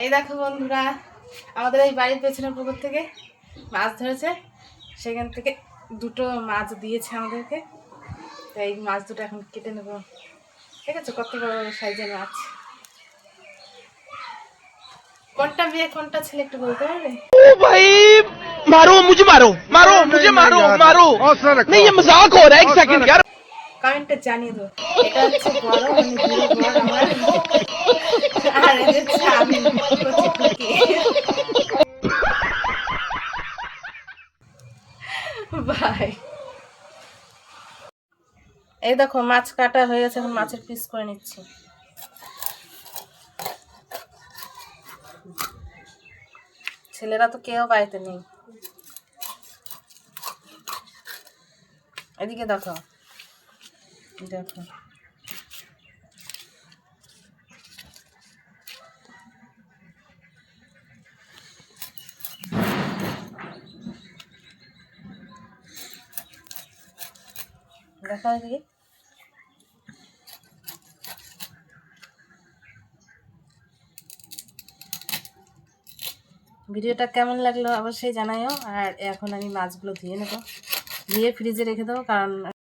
এই দেখো বন্ধুরা আমাদের এই বাড়ির পেছনের পুকুর থেকে মাছ ধরেছে সেখান থেকে দুটো মাছ দিয়েছে আমাদেরকে তাই এই মাছ দুটো এখন কেটে নেবো ঠিক আছে কত বড় বড় সাইজের মাছ কোনটা বিয়ে কোনটা ছেলে একটু বলতে পারবে ओ भाई मारो मुझे मारो मारो मुझे मारो मारो नहीं ये मजाक हो रहा है एक सेकंड यार কমেন্টে জানিয়ে দেবো এটা হচ্ছে বড় মানে বুড়ো বড় আমার এই দেখো, মাছ কাটা হয়ে গেছে, এখন মাছের পিস করে নিচ্ছি। ছেলেরা তো কেউ বাড়িতে নেই। এদিকে দেখো। দেখো। দেখা ভিডিওটা কেমন লাগল অবশ্যই জানাইও। আর এখন আমি মাছগুলো ধুয়ে নেব। ধুয়ে ফ্রিজে রেখে দেবো, কারণ